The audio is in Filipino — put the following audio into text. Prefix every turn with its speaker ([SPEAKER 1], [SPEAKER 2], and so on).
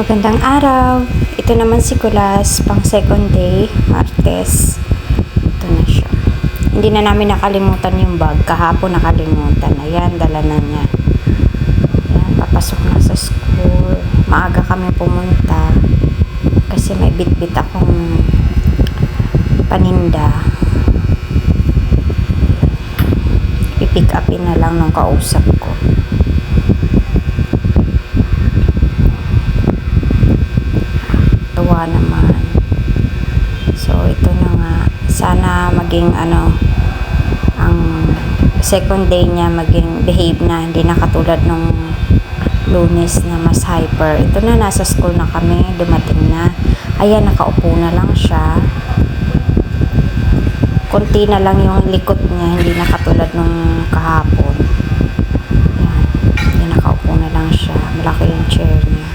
[SPEAKER 1] Magandang araw. Ito naman si Kulas, pang second day, Martes. Ito na siya. Hindi na namin nakalimutan yung bag. Kahapon nakalimutan. Ayan, dala na niya. Ayan, papasok na sa school. Maaga kami pumunta. Kasi may bit-bit akong paninda. Pipick upin na lang ng kausap ko. Tuwa naman. So, ito na nga. Sana maging ano, ang second day niya maging behave na. Hindi na katulad nung lunes na mas hyper. Ito na, nasa school na kami. Dumating na. Ayan, nakaupo na lang siya. Kunti na lang yung likot niya. Hindi na katulad nung kahapon. Ayan. Hindi nakaupo na lang siya. Malaki yung chair niya.